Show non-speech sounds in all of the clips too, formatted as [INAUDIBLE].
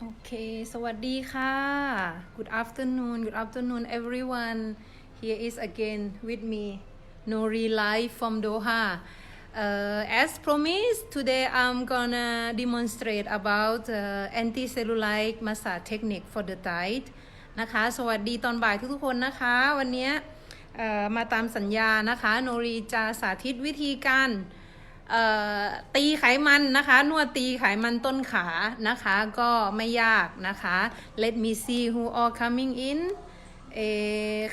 โอเค สวัสดีค่ะ Good afternoon Good afternoon everyone Here is again with me Nori live from Doha uh, As promised today I'm gonna demonstrate about uh, anti-cellulite massage technique for the thighs นะคะ สวัสดีตอนบ่ายทุกๆคนนะคะ วันนี้มาตามสัญญานะคะ โนรีจะสาธิตวิธีการ ตีไขมันนะคะ นวดตีไขมันต้นขานะคะ ก็ไม่ยากนะคะ Let me see who all coming in เอ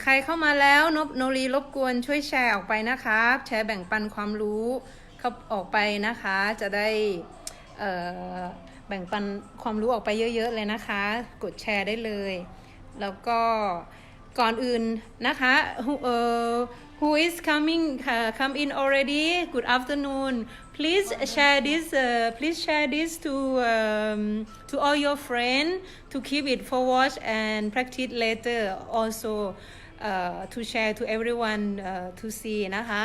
ใครเข้ามาแล้วนบโนรีรบกวนช่วยแชร์ออกไปนะคะ แชร์แบ่งปันความรู้เข้าออกไปนะคะ จะได้เแบ่งปันความรู้ออกไปเยอะ ๆ เลยนะคะ กดแชร์ได้เลย แล้วก็ก่อนอื่นนะคะ who, uh, who is coming uh, come in already good afternoon please share this uh, please share this to um, to all your friends to keep it for watch and practice later also uh, to share to everyone uh, to see นะคะ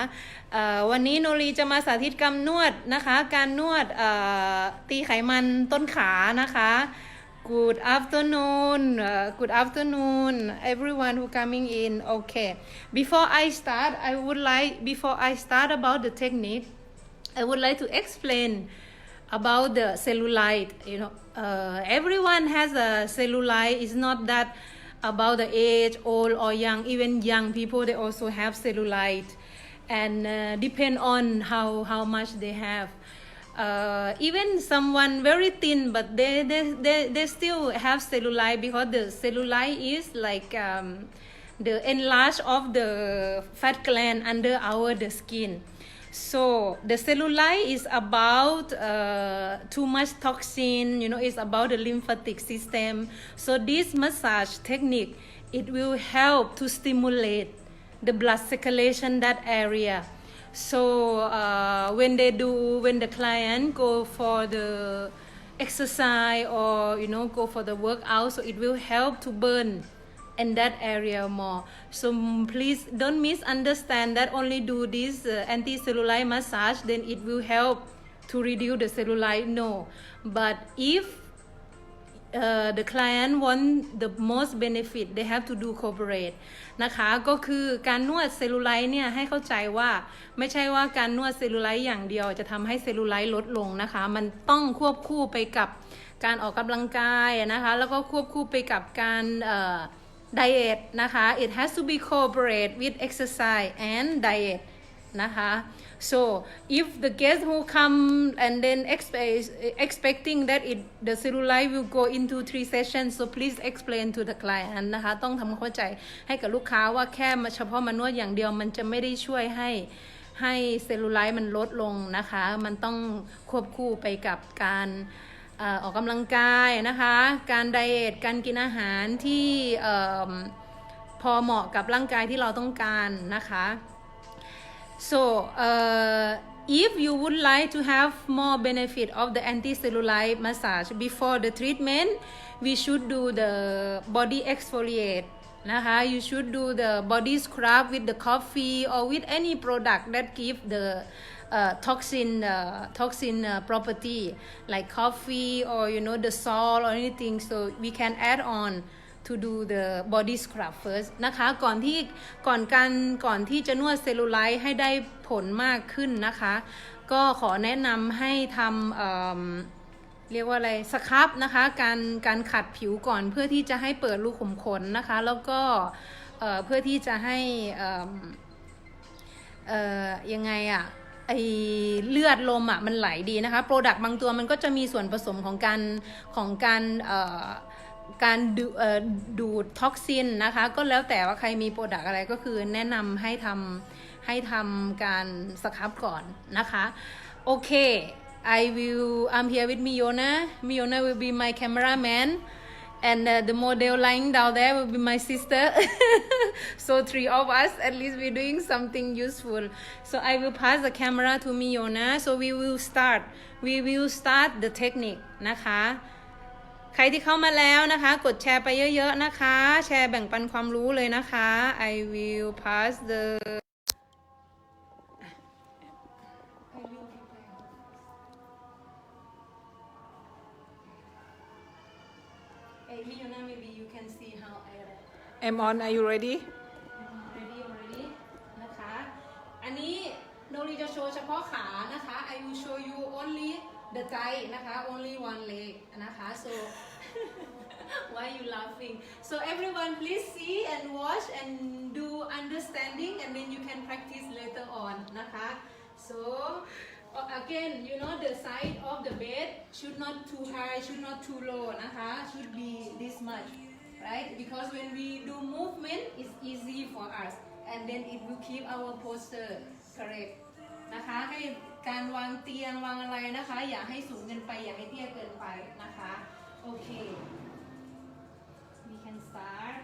เอ่อวันนี้โนรีจะมาสาธิตกำนวดนะคะ การนวดเอ่อตีไขมันต้นขานะคะ Good afternoon. Uh, good afternoon, everyone who coming in. Okay. Before I start, I would like before I start about the technique, I would like to explain about the cellulite. You know, uh, everyone has a cellulite. It's not that about the age, old or young. Even young people, they also have cellulite, and uh, depend on how how much they have uh, even someone very thin but they, they, they, they still have cellulite because the cellulite is like um, the enlarge of the fat gland under our the skin. So the cellulite is about uh, too much toxin you know it's about the lymphatic system. So this massage technique it will help to stimulate the blood circulation that area so uh, when they do when the client go for the exercise or you know go for the workout so it will help to burn in that area more. So please don't misunderstand that only do this uh, anti-cellulite massage then it will help to reduce the cellulite no. But if uh, the client want the most benefit they have to do cooperate นะคะ ก็คือการนวดเซลลูไลท์เนี่ยให้เข้าใจว่าไม่ใช่ว่าการนวดเซลลูไลท์อย่างเดียวจะทำให้เซลลูไลท์ลดลงนะคะ มันต้องควบคู่ไปกับการออกกำลังกายนะคะ แล้วก็ควบคู่ไปกับการไดเอทนะคะ it has to be cooperate with exercise and diet นะคะ so if the guest who come and then expect, expecting that it the cellulite will go into three sessions so please explain to the client นะคะ ต้องทำความเข้าใจให้กับลูกค้าว่าแค่เฉพาะมานวดอย่างเดียวมันจะไม่ได้ช่วยให้ให้เซลลูไลท์มันลดลงนะคะ มันต้องควบคู่ไปกับการออกกำลังกายนะคะ การไดเอท การกินอาหารที่พอเหมาะกับร่างกายที่เราต้องการนะคะ So, uh, if you would like to have more benefit of the anti-cellulite massage before the treatment, we should do the body exfoliate.นะคะ, you should do the body scrub with the coffee or with any product that give the uh, toxin uh, toxin uh, property like coffee or you know the salt or anything. So we can add on to do the body scrub first นะคะ ก่อนที่ก่อนการก่อนที่จะนวดเซลลูไลท์ให้ได้ผลมากขึ้นนะคะ ก็ขอแนะนำให้ทำเเรียกว่าอะไรสครับนะคะการการขัดผิวก่อนเพื่อที่จะให้เปิดรูขุมขนนะคะ แล้วก็เพื่อที่จะให้ยังไงอะไอเลือดลมอะมันไหลดีนะคะโปรดักต์บางตัวมันก็จะมีส่วนผสมของการของการ การดูดท็อกซินนะคะ ก็แล้วแต่ว่าใครมีโปรดักอะไรก็คือแนะนำให้ทำให้ทำการสครับก่อนนะคะ โอเค I will I'm here with Miona Miona will be my cameraman and uh, the model lying down there will be my sister so three of us at least we're doing something useful so I will pass the camera to Miona so we will start we will start the technique นะคะ ใครที่เข้ามาแล้วนะคะ กดแชร์ไปเยอะ ๆ นะคะ แชร์แบ่งปันความรู้เลยนะคะ I will pass the Hey, Miona, maybe you can see how I I'm on are you ready ready already นะคะ อันนี้โนรีจะโชว์เฉพาะขานะคะ I will show you only the ใจนะคะ only one leg นะคะ so [LAUGHS] why you laughing so everyone please see and watch and do understanding and then you can practice later on นะคะ so uh, again you know the side of the bed should not too high should not too low นะคะ should be this much right because when we do movement it's easy for us and then it will keep our posture correct นะคะ ให้ การวางเตียงวางอะไรนะคะ อย่าให้สูงเกินไป อย่าให้เตี้ยเกินไปนะคะ โอเค we can start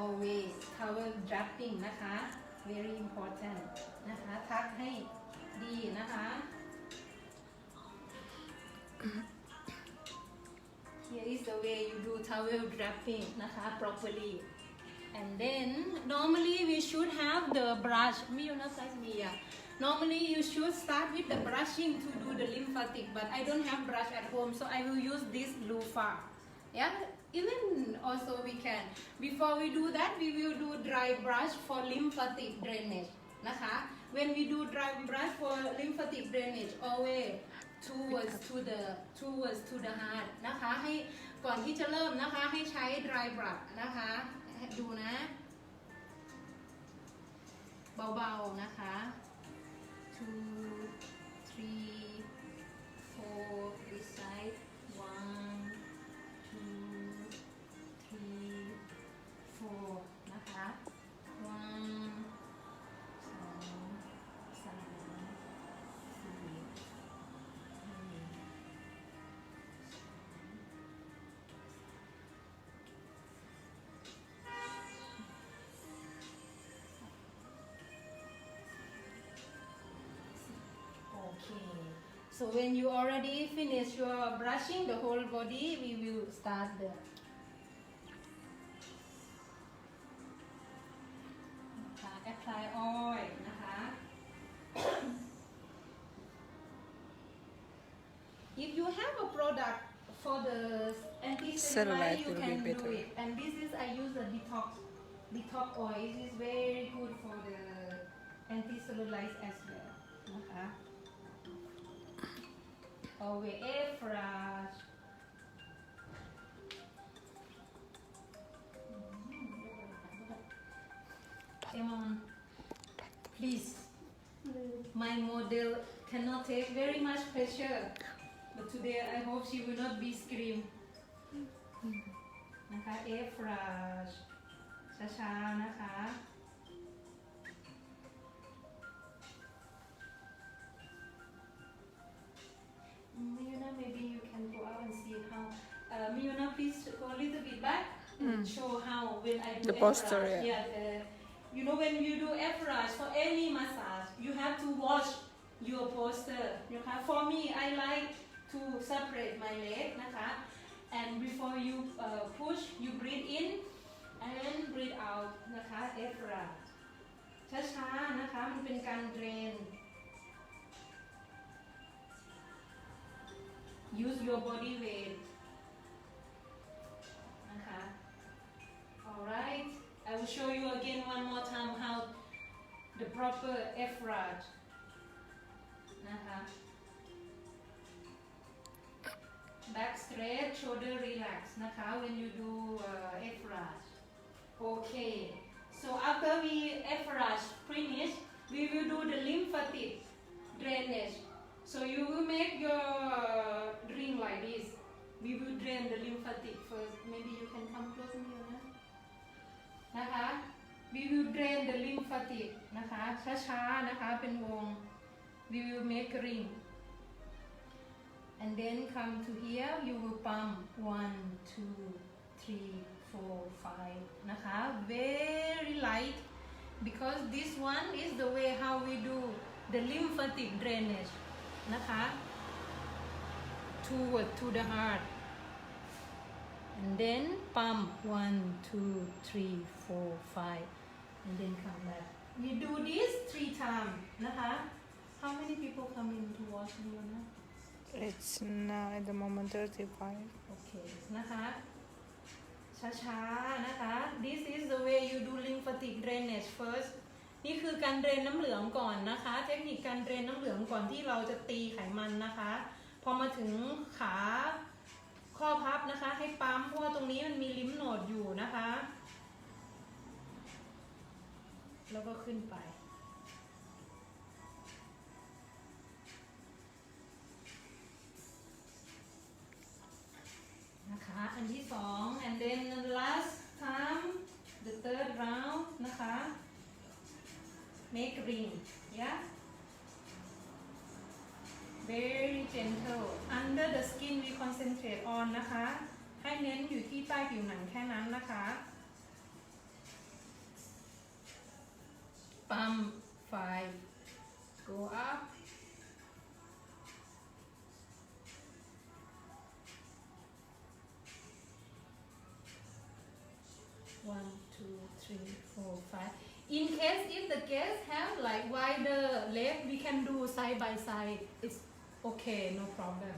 always cover draping นะคะ very important นะคะทักให้ดีนะคะ Here is the way you do towel draping นะคะ properly and then normally we should have the brush มีอยู่นะไซส์มีอะ normally you should start with the brushing to do the lymphatic but I don't have brush at home so I will use this loofah yeah even also we can before we do that we will do dry brush for lymphatic drainage นะคะ when we do dry brush for lymphatic drainage always towards to the towards to the heart นะคะ ให้ก่อนที่จะเริ่มนะคะ ให้ใช้ dry brush นะคะ ดูนะ เบาๆนะคะ two three four So when you already finish your brushing the whole body, we will start theนะคะ apply oil นะคะ [COUGHS] If you have a product for the anti-cellulite, Cellulite you will be can do better. it. And this is I use the detox detox oil. It is very good for the anti-cellulite as well. นะคะ Always air brush. Come on, please. My model cannot take very much pressure, but today I hope she will not be scream. นะคะ air brush ช้าๆนะคะ Uh, Miona, please go a little bit back and show how when I do The posture, F-brush. yeah. the, you know, when you do F-brush for any massage, you have to watch your posture. Okay? For me, I like to separate my leg,นะคะ and before you uh, push, you breathe in and breathe out นะคะ F-brush ช้าๆนะคะ มันเป็นการเดรน use your body weight alright I will show you again one more time how the proper F rod นะคะ back straight shoulder relax นะคะ when you do uh, F rod okay so after we F rod finish we will do the lymphatic drainage so you will make your ring like this. We will drain the lymphatic first. Maybe you can come close to me นะนะคะ We will drain the lymphatic นะคะ ช้าๆ นะคะ เป็นวง We will make a ring and then come to here you will pump one two three four five นะคะ very light because this one is the way how we do the lymphatic drainage นะคะ toward to the heart and then pump one two three four five and then come back we do this three times นะคะ how many people come in much do you know It's now at the moment 35. โอเคนะคะช้าๆนะคะ this is the way you do lymphatic drainage first นี่คือการเดรนน้ำเหลืองก่อนนะคะ เทคนิคการเดรนน้ำเหลืองก่อนที่เราจะตีไขมันนะคะ พอมาถึงขา ข้อพับนะคะ ให้ปั๊มเพราะว่าตรงนี้มันมีลิมโนดอยู่นะคะ แล้วก็ขึ้นไป skin we concentrate on นะคะ ให้เน้นอยู่ที่ใต้ผิวหนังแค่นั้นนะคะปั๊ม five go up One, two, three, four, five. In case if the guests have like wider leg, we can do side by side. It's okay, no problem.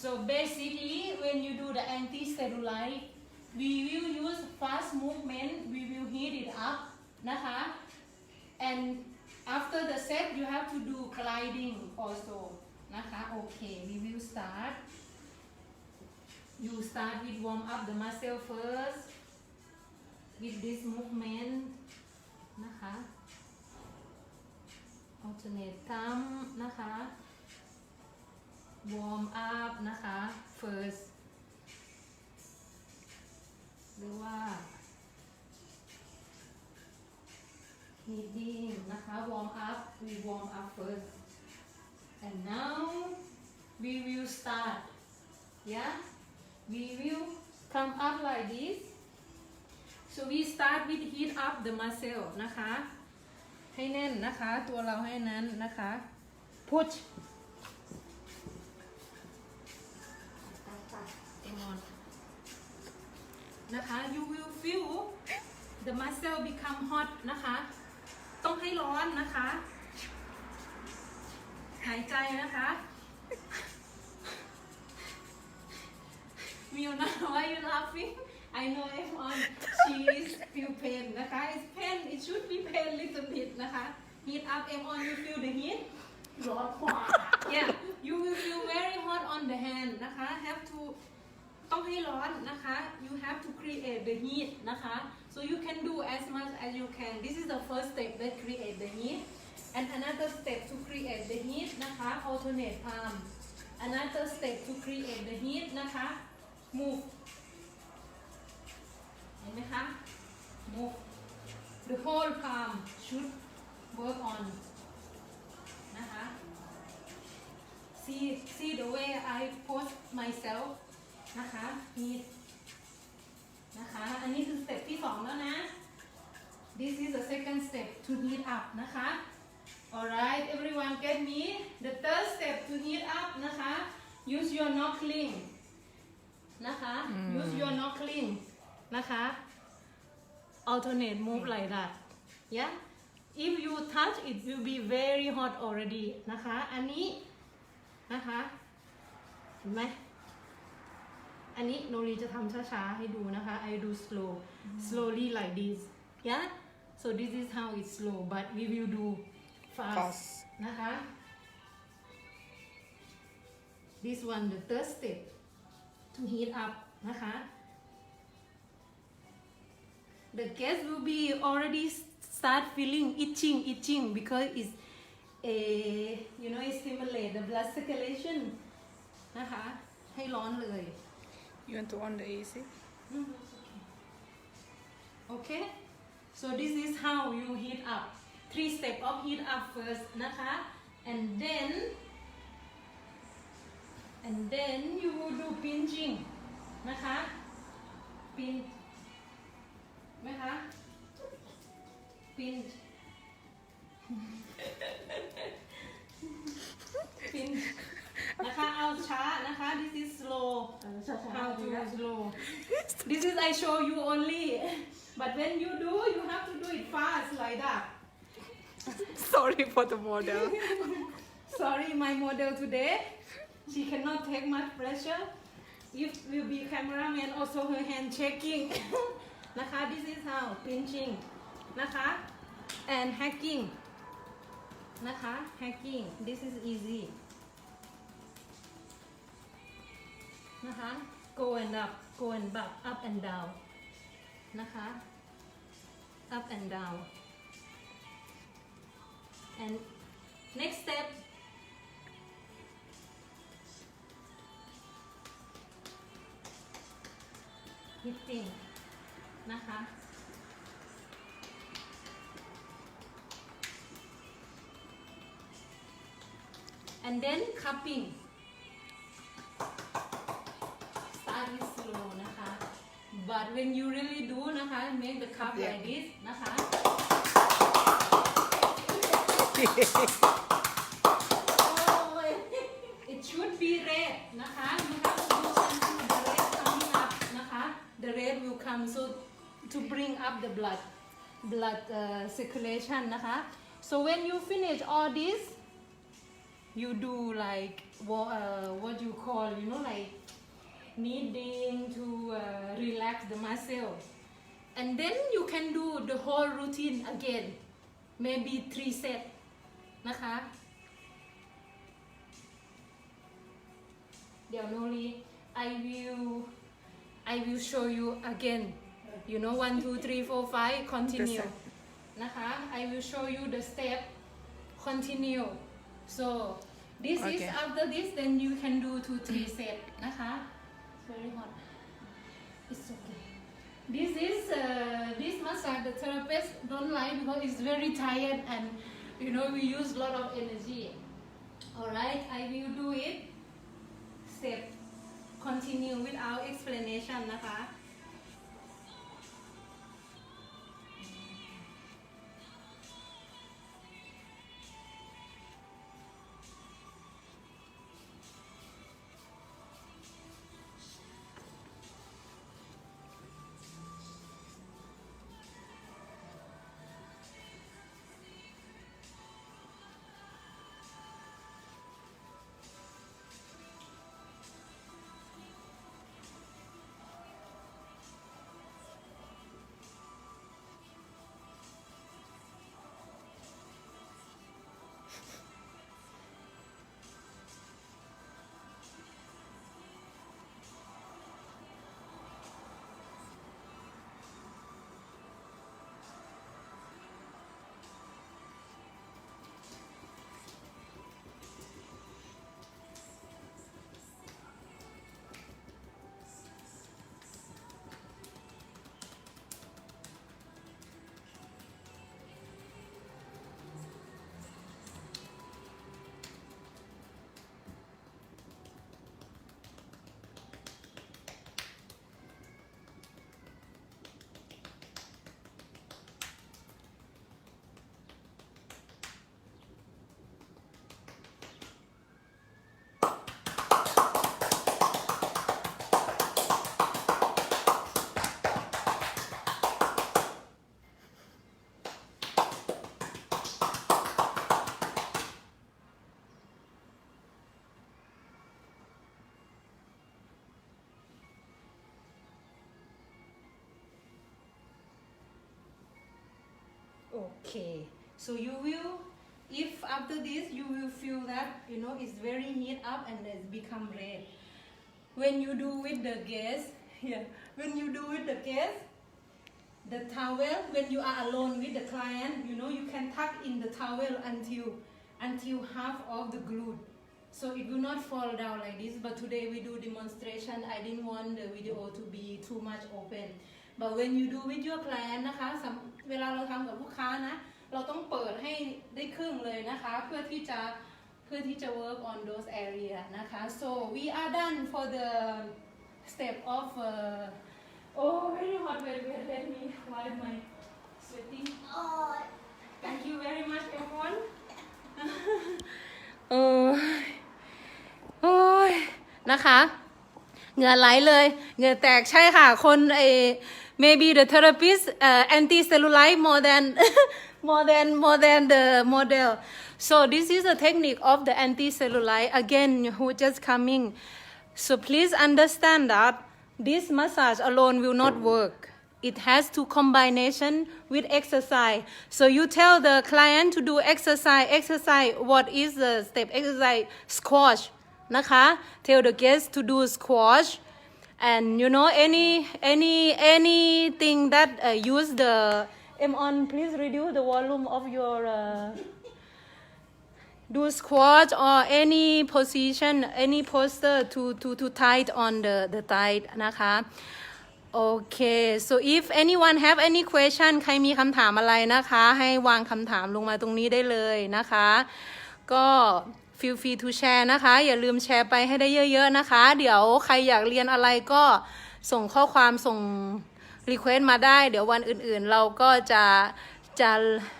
So basically when you do the anti-cellulite, we will use fast movement, we will heat it up, naha. And after the set, you have to do gliding also, naha. Okay, we will start. You start with warm up the muscle first with this movement, naha. Alternate thumb, warm up นะคะ first หรือว่า heating นะคะ warm up we warm up first and now we will start yeah we will come up like this so we start with heat up the muscle นะคะ ให้แน่นนะคะ ตัวเราให้นั้นนะคะ push Come on นะคะ you will feel the muscle become hot นะคะ ต้องให้ร้อนนะคะ หายใจนะคะ Miona, why are you laughing? I know everyone. She is feel pain นะคะ It's pain. It should be pain little bit นะคะ Heat up, everyone. You feel the heat? ร้อนกว่า Yeah. You will feel very hot on the hand นะคะ Have to ต้องให้ร้อนนะคะ You have to create the heat นะคะ So you can do as much as you can. This is the first step that create the heat. And another step to create the heat นะคะ alternate palm. Another step to create the heat นะคะ move เห็นไหมคะ move the whole palm should work on นะคะ see see the way I pose myself นะคะ heat นะคะ อันนี้คือสเต็ปที่สองแล้วนะ this is the second step to heat up นะคะ alright everyone get me the third step to heat up นะคะ use your knuckling นะคะ use your knuckling นะคะ alternate move like that yeah if you touch it will be very hot already นะคะ อันนี้นะคะ เห็นไหม อันนี้โนรีจะทำช้าๆให้ดูนะคะ I do slow slowly like this yeah so this is how it's slow but we will do fast, Fast. นะคะ this one the third step to heat up นะคะ the guest will be already start feeling itching itching because it's a you know it stimulate the blood circulation นะคะ ให้ร้อนเลย You want to on the AC? No, okay. Okay? So this is how you heat up. Three step of heat up first, naka, and then and then you will do pinching, naka. Pinch, naka. Pinch. [LAUGHS] pinch. นะคะ เอาช้านะคะ this is slow how to slow this is I show you only but when you do you have to do it fast like that Sorry for the model. [LAUGHS] sorry my model today she cannot take much pressure if will be cameraman also her hand shaking [LAUGHS] นะคะ this is how pinching นะคะ and hacking นะคะ hacking this is easy นะคะ go and up go and up up and down นะคะ up and down and next step hitting นะคะ and then cupping but when you really do นะคะ make the cup Yeah. like this นะคะ Oh, [LAUGHS] it should be red นะคะ you have to do something with the red coming up นะคะ the red will come so to bring up the blood blood uh, circulation นะคะ so when you finish all this you do like what, uh, what you call you know like kneading to uh, relax the muscle and then you can do the whole routine again maybe three set นะคะ เดี๋ยวโนรี I will I will show you again you know one two three four five continue This นะคะ I will show you the step continue so this is Okay. after this then you can do two three set นะคะ It's very hot it's okay this is uh, this massage the therapist don't like because it's very tired and you know we use a lot of energy alright I will do it step continue without explanation นะคะ Okay, so you will, if after this you will feel that you know it's very heat up and it's become red. When you do with the gas, [LAUGHS] yeah, when you do with the gas, the towel when you are alone with the client, you know you can tuck in the towel until until half of the glue. So it will not fall down like this. But today we do demonstration. I didn't want the video to be too much open. But when you do with your client นะคะเวลาเราทำกับลูกค้านะ เราต้องเปิดให้ได้ครึ่งเลยนะคะ เพื่อที่จะเพื่อที่จะ work on those area นะคะ so we are done for the step of uh, oh very hot wait wait let me wipe my sweating oh thank you very much everyone โอ้ยโอ้ยนะคะ เหงื่อไหลเลย เหงื่อแตกใช่ค่ะ คนเอ maybe the therapist uh, anti cellulite more than [LAUGHS] more than more than the model so this is a technique of the anti-cellulite again who just coming so please understand that this massage alone will not work it has to combination with exercise so you tell the client to do exercise exercise what is the step exercise squash นะคะ tell the guest to do squash and you know any any anything that uh, use the m on please reduce the volume of your uh, do squat or any position any posture to to to tight on the the tight นะคะ Okay so if anyone have any question ใครมีคำถามอะไรนะคะ ให้วางคำถามลงมาตรงนี้ได้เลยนะคะ ก็ feel free to share นะคะ อย่าลืมแชร์ไปให้ได้เยอะ ๆนะคะ เดี๋ยวใครอยากเรียนอะไรก็ส่งข้อความส่ง request มาได้ เดี๋ยววันอื่นๆ เราก็จะจะ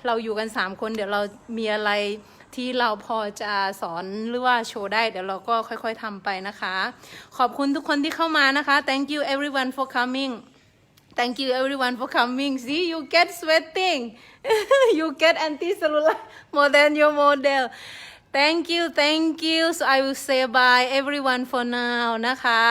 เราอยู่กัน 3 คน เดี๋ยวเรามีอะไรที่เราพอจะสอนหรือว่าโชว์ได้ เดี๋ยวเราก็ค่อยๆทำไปนะคะ ขอบคุณทุกคนที่เข้ามานะคะ thank you everyone for coming Thank you everyone for coming. See, you get sweating. [LAUGHS] you get anti-cellulite [LAUGHS] more than your model. Thank you, thank you. So I will say bye everyone for now นะคะ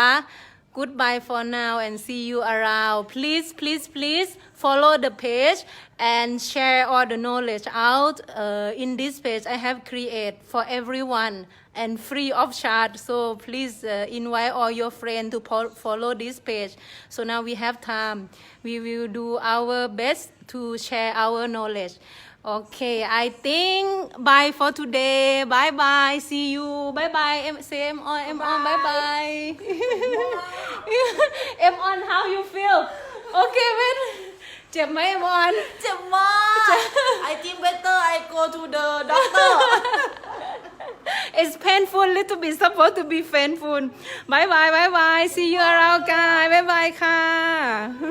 Goodbye for now and see you around. Please, please, please follow the page and share all the knowledge out. Uh, in this page, I have created for everyone and free of charge. So please uh, invite all your friends to follow this page. So now we have time. We will do our best to share our knowledge. Okay, I think bye for today. Bye bye. See you. Bye bye. M- say M on. M on. Bye bye. [LAUGHS] M on. How you feel? Okay, wait. เจ็บไหม M on เจ็บมาก I think better I go to the doctor [LAUGHS] It's painful, little bit supposed to be painful. Bye bye, bye bye. See you around, guys. Bye bye, ค่ะ